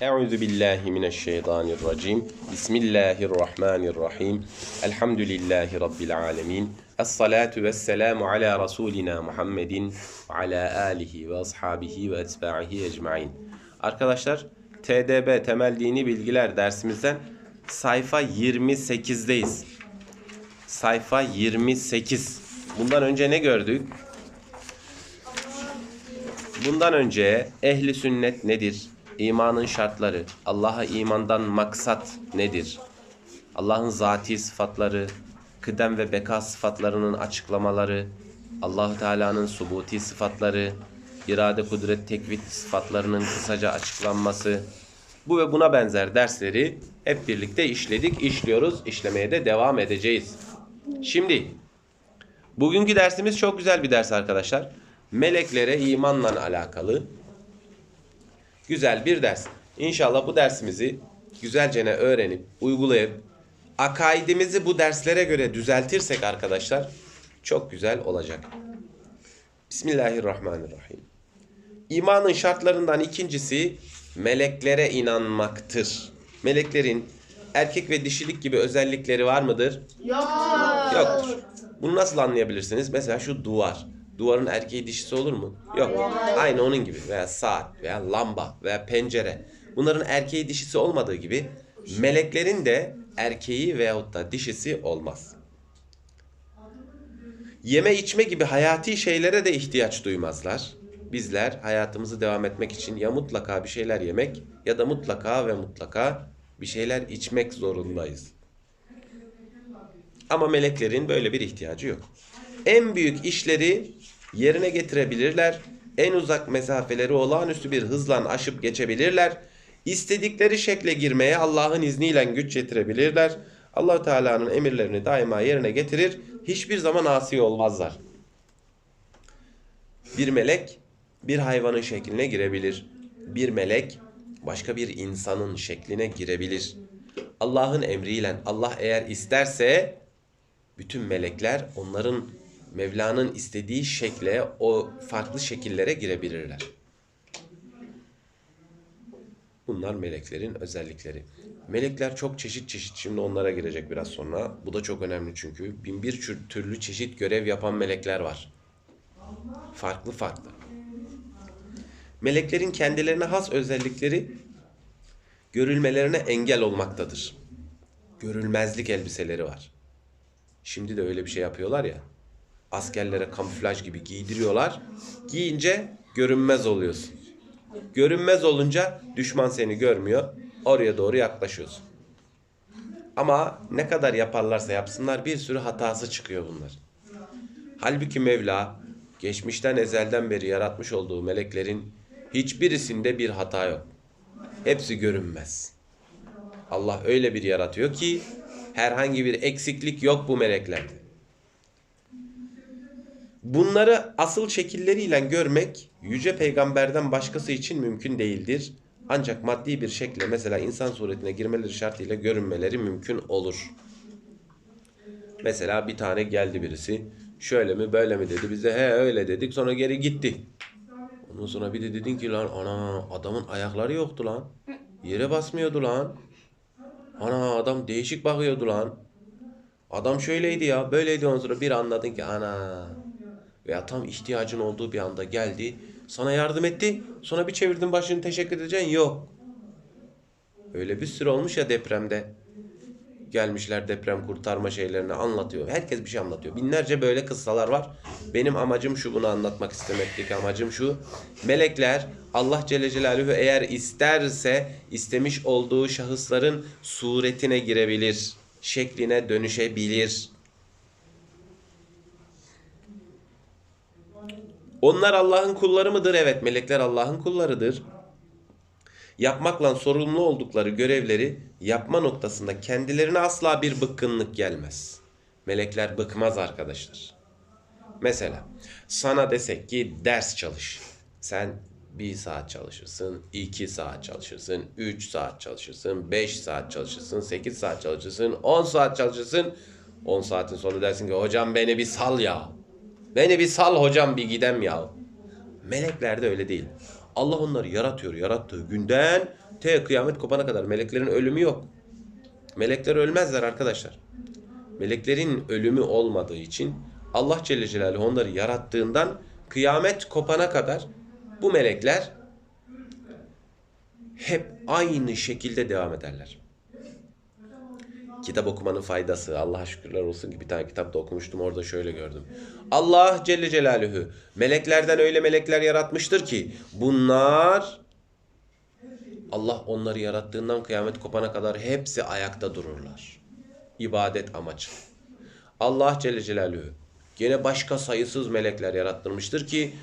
Euzu billahi mineşşeytanirracim. Bismillahirrahmanirrahim. Elhamdülillahi rabbil alamin. Essalatu vesselamu ala rasulina Muhammedin ve ala alihi ve ashabihi ve etbahi ecmaîn. Arkadaşlar, TDB temel dini bilgiler dersimizden sayfa 28'deyiz. Sayfa 28. Bundan önce ne gördük? Bundan önce ehli sünnet nedir? İmanın şartları, Allah'a imandan maksat nedir? Allah'ın zati sıfatları, kıdem ve beka sıfatlarının açıklamaları, Allahu Teala'nın subuti sıfatları, irade, kudret, tekvit sıfatlarının kısaca açıklanması, bu ve buna benzer dersleri hep birlikte işledik, işliyoruz, işlemeye de devam edeceğiz. Şimdi Bugünkü dersimiz çok güzel bir ders arkadaşlar. Meleklere imanla alakalı güzel bir ders. İnşallah bu dersimizi güzelce öğrenip, uygulayıp, akaidimizi bu derslere göre düzeltirsek arkadaşlar çok güzel olacak. Bismillahirrahmanirrahim. İmanın şartlarından ikincisi meleklere inanmaktır. Meleklerin erkek ve dişilik gibi özellikleri var mıdır? Yok. Yoktur. Bunu nasıl anlayabilirsiniz? Mesela şu duvar. Duvarın erkeği dişisi olur mu? Yok. Aynı onun gibi. Veya saat veya lamba veya pencere. Bunların erkeği dişisi olmadığı gibi meleklerin de erkeği veyahut da dişisi olmaz. Yeme içme gibi hayati şeylere de ihtiyaç duymazlar. Bizler hayatımızı devam etmek için ya mutlaka bir şeyler yemek ya da mutlaka ve mutlaka bir şeyler içmek zorundayız. Ama meleklerin böyle bir ihtiyacı yok. En büyük işleri yerine getirebilirler. En uzak mesafeleri olağanüstü bir hızla aşıp geçebilirler. İstedikleri şekle girmeye Allah'ın izniyle güç getirebilirler. allah Teala'nın emirlerini daima yerine getirir. Hiçbir zaman asi olmazlar. Bir melek bir hayvanın şekline girebilir. Bir melek başka bir insanın şekline girebilir. Allah'ın emriyle Allah eğer isterse bütün melekler onların Mevla'nın istediği şekle, o farklı şekillere girebilirler. Bunlar meleklerin özellikleri. Melekler çok çeşit çeşit. Şimdi onlara girecek biraz sonra. Bu da çok önemli çünkü. Bin bir türlü çeşit görev yapan melekler var. Farklı farklı. Meleklerin kendilerine has özellikleri görülmelerine engel olmaktadır. Görülmezlik elbiseleri var. Şimdi de öyle bir şey yapıyorlar ya. Askerlere kamuflaj gibi giydiriyorlar. Giyince görünmez oluyorsun. Görünmez olunca düşman seni görmüyor. Oraya doğru yaklaşıyorsun. Ama ne kadar yaparlarsa yapsınlar bir sürü hatası çıkıyor bunlar. Halbuki Mevla geçmişten ezelden beri yaratmış olduğu meleklerin hiçbirisinde bir hata yok. Hepsi görünmez. Allah öyle bir yaratıyor ki herhangi bir eksiklik yok bu meleklerde. Bunları asıl şekilleriyle görmek yüce peygamberden başkası için mümkün değildir. Ancak maddi bir şekle mesela insan suretine girmeleri şartıyla görünmeleri mümkün olur. Mesela bir tane geldi birisi. Şöyle mi böyle mi dedi. Biz de he öyle dedik sonra geri gitti. Ondan sonra bir de dedin ki lan ana adamın ayakları yoktu lan. Yere basmıyordu lan. Ana adam değişik bakıyordu lan. Adam şöyleydi ya böyleydi ondan sonra bir anladın ki ana. Veya tam ihtiyacın olduğu bir anda geldi. Sana yardım etti. Sonra bir çevirdin başını teşekkür edeceksin. Yok. Öyle bir sürü olmuş ya depremde. Gelmişler deprem kurtarma şeylerini anlatıyor. Herkes bir şey anlatıyor. Binlerce böyle kıssalar var. Benim amacım şu bunu anlatmak istemekteki amacım şu. Melekler Allah Celle Celaluhu eğer isterse istemiş olduğu şahısların suretine girebilir. Şekline dönüşebilir. Onlar Allah'ın kulları mıdır? Evet melekler Allah'ın kullarıdır. Yapmakla sorumlu oldukları görevleri yapma noktasında kendilerine asla bir bıkkınlık gelmez. Melekler bıkmaz arkadaşlar. Mesela sana desek ki ders çalış. Sen bir saat çalışırsın, iki saat çalışırsın, üç saat çalışırsın, beş saat çalışırsın, sekiz saat çalışırsın, on saat çalışırsın. On saatin sonu dersin ki hocam beni bir sal ya. Beni bir sal hocam bir gidem ya. Melekler de öyle değil. Allah onları yaratıyor. Yarattığı günden Te kıyamet kopana kadar meleklerin ölümü yok. Melekler ölmezler arkadaşlar. Meleklerin ölümü olmadığı için Allah Celle Celaluhu onları yarattığından kıyamet kopana kadar bu melekler hep aynı şekilde devam ederler. Kitap okumanın faydası. Allah'a şükürler olsun ki bir tane kitapta okumuştum orada şöyle gördüm. Allah Celle Celaluhu meleklerden öyle melekler yaratmıştır ki bunlar Allah onları yarattığından kıyamet kopana kadar hepsi ayakta dururlar. İbadet amaçlı. Allah Celle Celaluhu gene başka sayısız melekler yarattırmıştır ki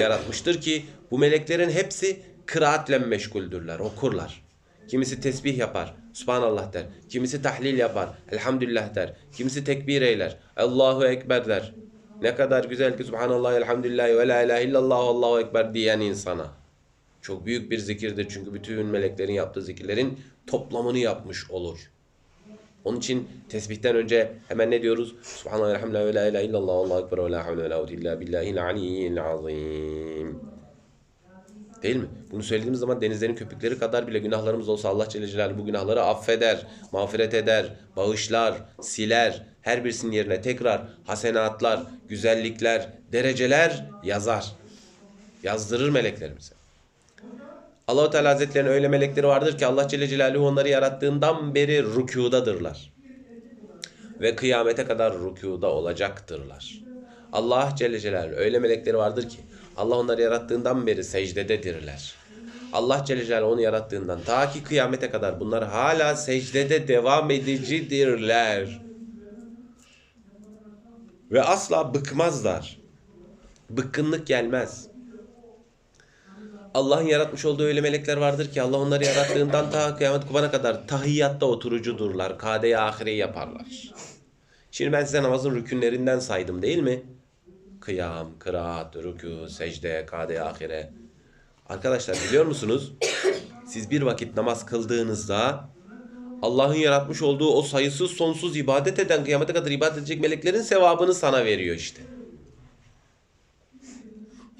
yaratmıştır ki bu meleklerin hepsi kıraatle meşguldürler, okurlar. Kimisi tesbih yapar, Subhanallah der. Kimisi tahlil yapar, Elhamdülillah der. Kimisi tekbir eyler, Allahu Ekber der. Ne kadar güzel ki Subhanallah, Elhamdülillah ve la ilahe illallah, Allahu Ekber diyen insana. Çok büyük bir zikirdir çünkü bütün meleklerin yaptığı zikirlerin toplamını yapmış olur. Onun için tesbihten önce hemen ne diyoruz? Subhanallah, elhamdülillah ve la ilahe illallah, Allahu Ekber ve la havle ve la illa billahil aliyyil azim. Değil mi? Bunu söylediğimiz zaman denizlerin köpükleri kadar bile günahlarımız olsa Allah Celle Celaluhu bu günahları affeder, mağfiret eder, bağışlar, siler. Her birisinin yerine tekrar hasenatlar, güzellikler, dereceler yazar. Yazdırır meleklerimize. Allahu Teala Hazretlerinin öyle melekleri vardır ki Allah Celle Celaluhu onları yarattığından beri rükûdadırlar. Ve kıyamete kadar rükûda olacaktırlar. Allah Celle Celaluhu öyle melekleri vardır ki Allah onları yarattığından beri secdededirler. Allah Celle Celaluhu onu yarattığından ta ki kıyamete kadar bunlar hala secdede devam edicidirler. Ve asla bıkmazlar. Bıkkınlık gelmez. Allah'ın yaratmış olduğu öyle melekler vardır ki Allah onları yarattığından ta kıyamet kopana kadar tahiyyatta oturucudurlar. Kade-i ahire yaparlar. Şimdi ben size namazın rükünlerinden saydım değil mi? Kıyam, kıraat, rükû, secde, kade-i ahire. Arkadaşlar biliyor musunuz? Siz bir vakit namaz kıldığınızda Allah'ın yaratmış olduğu o sayısız sonsuz ibadet eden kıyamete kadar ibadet edecek meleklerin sevabını sana veriyor işte.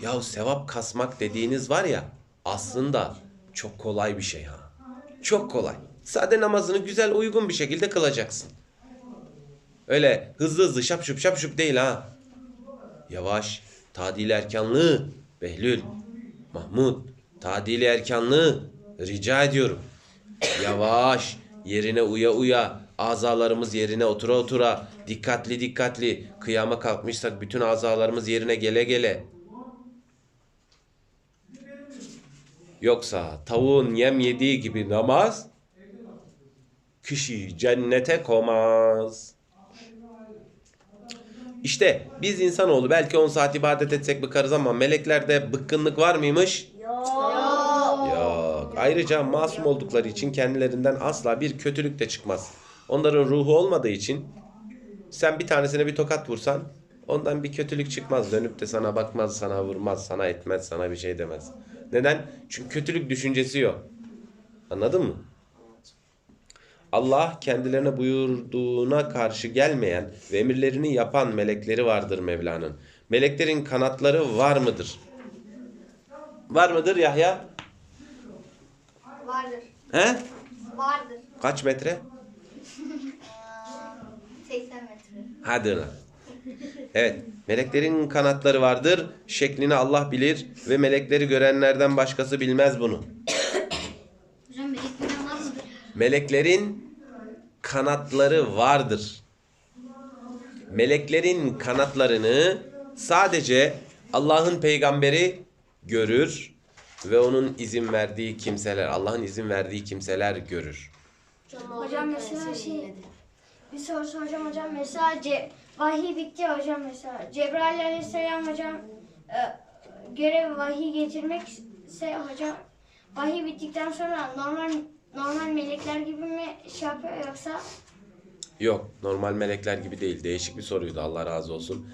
Ya sevap kasmak dediğiniz var ya aslında çok kolay bir şey ha. Çok kolay. Sade namazını güzel uygun bir şekilde kılacaksın. Öyle hızlı hızlı şap şup şap şup değil ha. Yavaş. Tadil erkanlığı. Behlül. Mahmud. Tadil erkanlığı. Rica ediyorum. Yavaş. Yerine uya uya. Azalarımız yerine otura otura. Dikkatli dikkatli. Kıyama kalkmışsak bütün azalarımız yerine gele gele. Yoksa tavuğun yem yediği gibi namaz kişi cennete komaz. İşte biz insanoğlu belki 10 saat ibadet etsek bıkarız ama meleklerde bıkkınlık var mıymış? Yok. Ayrıca masum oldukları için kendilerinden asla bir kötülük de çıkmaz. Onların ruhu olmadığı için sen bir tanesine bir tokat vursan ondan bir kötülük çıkmaz. Dönüp de sana bakmaz, sana vurmaz, sana etmez, sana bir şey demez. Neden? Çünkü kötülük düşüncesi yok. Anladın mı? Allah kendilerine buyurduğuna karşı gelmeyen ve emirlerini yapan melekleri vardır Mevla'nın. Meleklerin kanatları var mıdır? Var mıdır Yahya? Vardır. He? Vardır. Kaç metre? Aa, 80 metre. Hadi lan. Evet, meleklerin kanatları vardır. Şeklini Allah bilir ve melekleri görenlerden başkası bilmez bunu. Hocam meleklerin var mıdır? Meleklerin kanatları vardır. Meleklerin kanatlarını sadece Allah'ın peygamberi görür ve onun izin verdiği kimseler, Allah'ın izin verdiği kimseler görür. Hocam mesela şey bir soru soracağım hocam mesela Ce vahiy bitti hocam mesela Cebrail aleyhisselam hocam e, görev vahiy getirmekse hocam vahiy bittikten sonra normal normal melekler gibi mi şey yapıyor yoksa Yok, normal melekler gibi değil. Değişik bir soruydu. Allah razı olsun.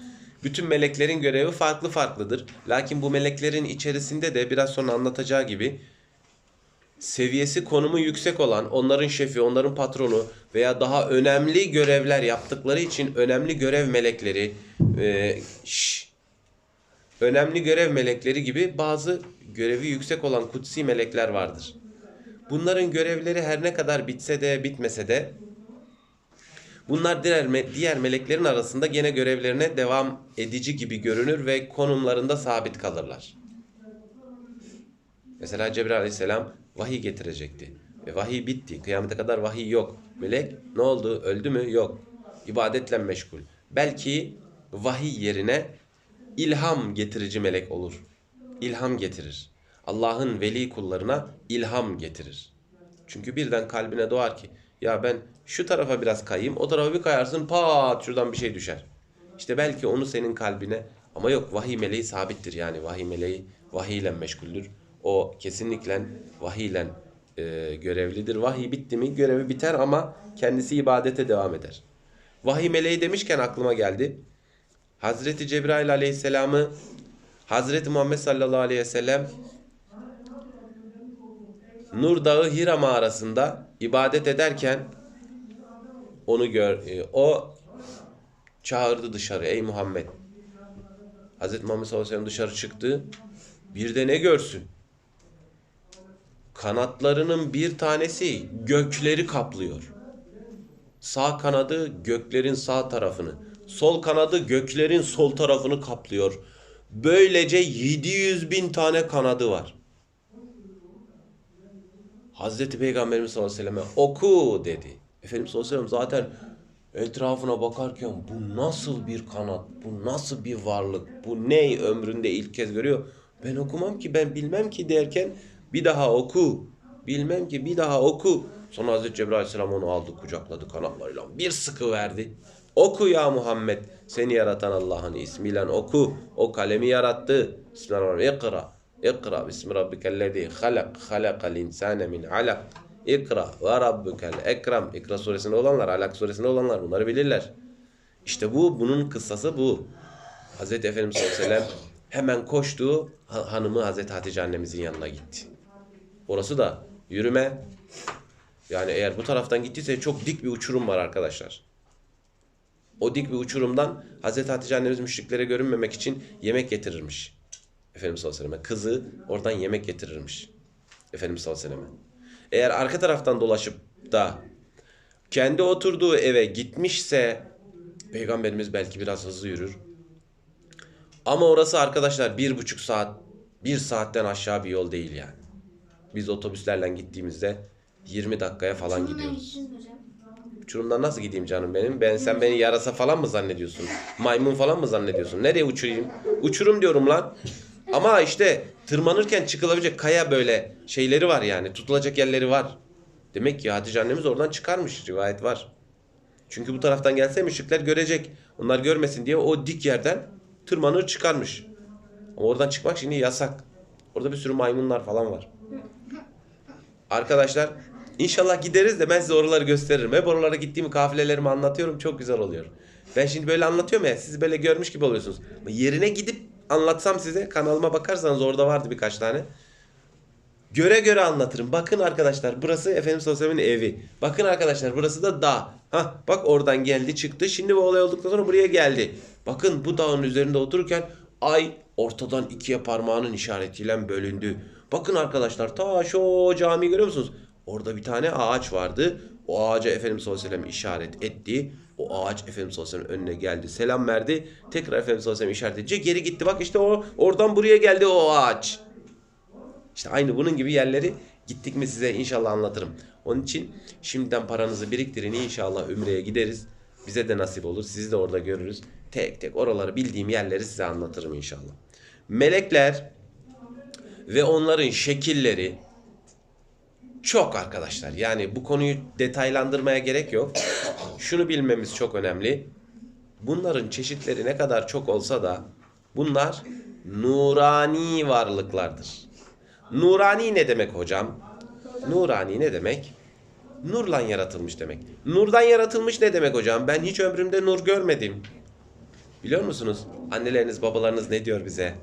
Bütün meleklerin görevi farklı farklıdır. Lakin bu meleklerin içerisinde de biraz sonra anlatacağı gibi seviyesi konumu yüksek olan, onların şefi, onların patronu veya daha önemli görevler yaptıkları için önemli görev melekleri, e, şş, önemli görev melekleri gibi bazı görevi yüksek olan kutsi melekler vardır. Bunların görevleri her ne kadar bitse de bitmese de bunlar diğer, diğer meleklerin arasında gene görevlerine devam edici gibi görünür ve konumlarında sabit kalırlar. Mesela Cebrail aleyhisselam vahiy getirecekti. Ve vahiy bitti. Kıyamete kadar vahiy yok. Melek ne oldu? Öldü mü? Yok. İbadetle meşgul. Belki vahiy yerine ilham getirici melek olur. İlham getirir. Allah'ın veli kullarına ilham getirir. Çünkü birden kalbine doğar ki ya ben şu tarafa biraz kayayım o tarafa bir kayarsın pat şuradan bir şey düşer. İşte belki onu senin kalbine ama yok vahiy meleği sabittir yani vahiy meleği vahiyle meşguldür. O kesinlikle vahiyle e, görevlidir. Vahiy bitti mi görevi biter ama kendisi ibadete devam eder. Vahiy meleği demişken aklıma geldi. Hazreti Cebrail aleyhisselamı Hazreti Muhammed sallallahu aleyhi ve sellem Nur Dağı Hira mağarasında ibadet ederken onu gör e, o çağırdı dışarı ey Muhammed. Hazreti Muhammed sallallahu aleyhi ve dışarı çıktı. Bir de ne görsün? Kanatlarının bir tanesi gökleri kaplıyor. Sağ kanadı göklerin sağ tarafını, sol kanadı göklerin sol tarafını kaplıyor. Böylece 700 bin tane kanadı var. Hazreti Peygamberimiz sallallahu aleyhi ve selleme oku dedi. Efendimiz sallallahu aleyhi ve sellem zaten etrafına bakarken bu nasıl bir kanat, bu nasıl bir varlık, bu ne ömründe ilk kez görüyor. Ben okumam ki, ben bilmem ki derken bir daha oku. Bilmem ki bir daha oku. Sonra Hazreti Cebrail aleyhisselam onu aldı, kucakladı kanatlarıyla. Bir sıkı verdi. Oku ya Muhammed. Seni yaratan Allah'ın ismiyle oku. O kalemi yarattı. Bismillahirrahmanirrahim. İkra. İkra. Bismi rabbikellezi halak. Halakal insane min alak. İkra ve rabbukel ekrem. İkra suresinde olanlar, Alak suresinde olanlar bunları bilirler. İşte bu, bunun kıssası bu. Hazreti Efendimiz sallallahu aleyhi hemen koştu. ha- Hanımı Hazreti Hatice annemizin yanına gitti. Orası da yürüme. Yani eğer bu taraftan gittiyse çok dik bir uçurum var arkadaşlar. O dik bir uçurumdan Hazreti Hatice annemiz müşriklere görünmemek için yemek getirirmiş. Efendimiz sallallahu aleyhi ve selleme. Kızı oradan yemek getirirmiş. Efendimiz sallallahu aleyhi ve selleme. Eğer arka taraftan dolaşıp da kendi oturduğu eve gitmişse Peygamberimiz belki biraz hızlı yürür. Ama orası arkadaşlar bir buçuk saat, bir saatten aşağı bir yol değil yani. Biz otobüslerle gittiğimizde 20 dakikaya falan gidiyoruz. Uçurumdan nasıl gideyim canım benim? Ben sen beni yarasa falan mı zannediyorsun? Maymun falan mı zannediyorsun? Nereye uçurayım? Uçurum diyorum lan. Ama işte tırmanırken çıkılabilecek kaya böyle şeyleri var yani. Tutulacak yerleri var. Demek ki Hatice annemiz oradan çıkarmış. Rivayet var. Çünkü bu taraftan gelse müşrikler görecek. Onlar görmesin diye o dik yerden tırmanır çıkarmış. Ama oradan çıkmak şimdi yasak. Orada bir sürü maymunlar falan var. Arkadaşlar inşallah gideriz de ben size oraları gösteririm. Hep oralara gittiğim kafilelerimi anlatıyorum. Çok güzel oluyor. Ben şimdi böyle anlatıyorum ya siz böyle görmüş gibi oluyorsunuz. Yerine gidip anlatsam size kanalıma bakarsanız orada vardı birkaç tane. Göre göre anlatırım. Bakın arkadaşlar burası ve sellem'in evi. Bakın arkadaşlar burası da dağ. Hah bak oradan geldi çıktı. Şimdi bu olay olduktan sonra buraya geldi. Bakın bu dağın üzerinde otururken ay ortadan ikiye parmağının işaretiyle bölündü. Bakın arkadaşlar ta şu cami görüyor musunuz? Orada bir tane ağaç vardı. O ağaca Efendimiz sallallahu aleyhi ve sellem işaret etti. O ağaç Efendimiz sallallahu aleyhi ve sellem önüne geldi. Selam verdi. Tekrar Efendimiz sallallahu aleyhi ve sellem işaret edince geri gitti. Bak işte o oradan buraya geldi o ağaç. İşte aynı bunun gibi yerleri gittik mi size inşallah anlatırım. Onun için şimdiden paranızı biriktirin inşallah Ümre'ye gideriz. Bize de nasip olur. Sizi de orada görürüz. Tek tek oraları bildiğim yerleri size anlatırım inşallah. Melekler ve onların şekilleri çok arkadaşlar. Yani bu konuyu detaylandırmaya gerek yok. Şunu bilmemiz çok önemli. Bunların çeşitleri ne kadar çok olsa da bunlar nurani varlıklardır. Nurani ne demek hocam? Nurani ne demek? Nurla yaratılmış demek. Nurdan yaratılmış ne demek hocam? Ben hiç ömrümde nur görmedim. Biliyor musunuz? Anneleriniz, babalarınız ne diyor bize?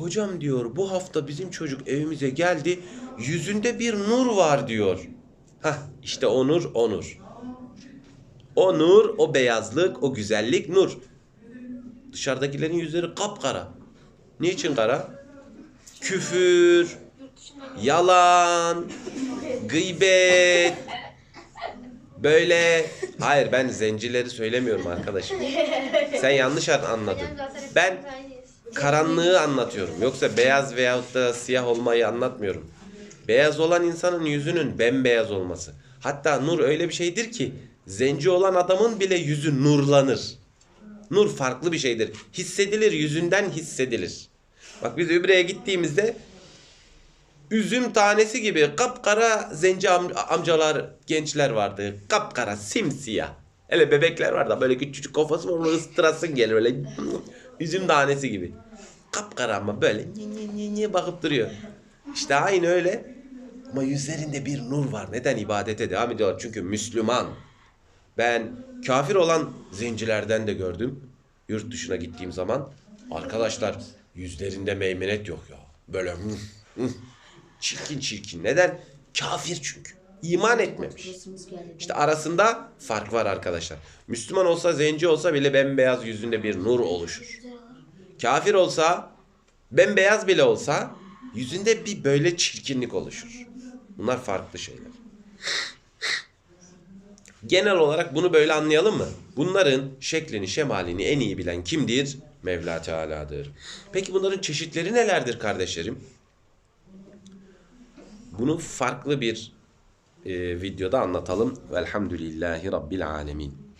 Hocam diyor bu hafta bizim çocuk evimize geldi. Yüzünde bir nur var diyor. Hah işte o nur, o nur. O nur, o beyazlık, o güzellik nur. Dışarıdakilerin yüzleri kapkara. Niçin kara? Küfür, yalan, gıybet. Böyle hayır ben zencileri söylemiyorum arkadaşım. Sen yanlış anladın. Ben karanlığı anlatıyorum. Yoksa beyaz veyahut da siyah olmayı anlatmıyorum. Beyaz olan insanın yüzünün bembeyaz olması. Hatta nur öyle bir şeydir ki zenci olan adamın bile yüzü nurlanır. Nur farklı bir şeydir. Hissedilir, yüzünden hissedilir. Bak biz Übre'ye gittiğimizde üzüm tanesi gibi kapkara zenci am- amcalar, gençler vardı. Kapkara, simsiyah. Hele bebekler var da böyle küçücük kafası var onu ıstırasın gelir böyle üzüm tanesi gibi. Kapkara ama böyle ni ni ni ni bakıp duruyor. İşte aynı öyle. Ama yüzlerinde bir nur var. Neden ibadete devam ediyorlar? Çünkü Müslüman. Ben kafir olan zencilerden de gördüm. Yurt dışına gittiğim zaman. Arkadaşlar yüzlerinde meymenet yok ya. Böyle çirkin çirkin. Neden? Kafir çünkü. İman etmemiş. İşte arasında fark var arkadaşlar. Müslüman olsa, zenci olsa bile bembeyaz yüzünde bir nur oluşur. Kafir olsa, bembeyaz bile olsa yüzünde bir böyle çirkinlik oluşur. Bunlar farklı şeyler. Genel olarak bunu böyle anlayalım mı? Bunların şeklini, şemalini en iyi bilen kimdir? Mevla Teala'dır. Peki bunların çeşitleri nelerdir kardeşlerim? Bunu farklı bir e, videoda anlatalım. Velhamdülillahi Rabbil Alemin.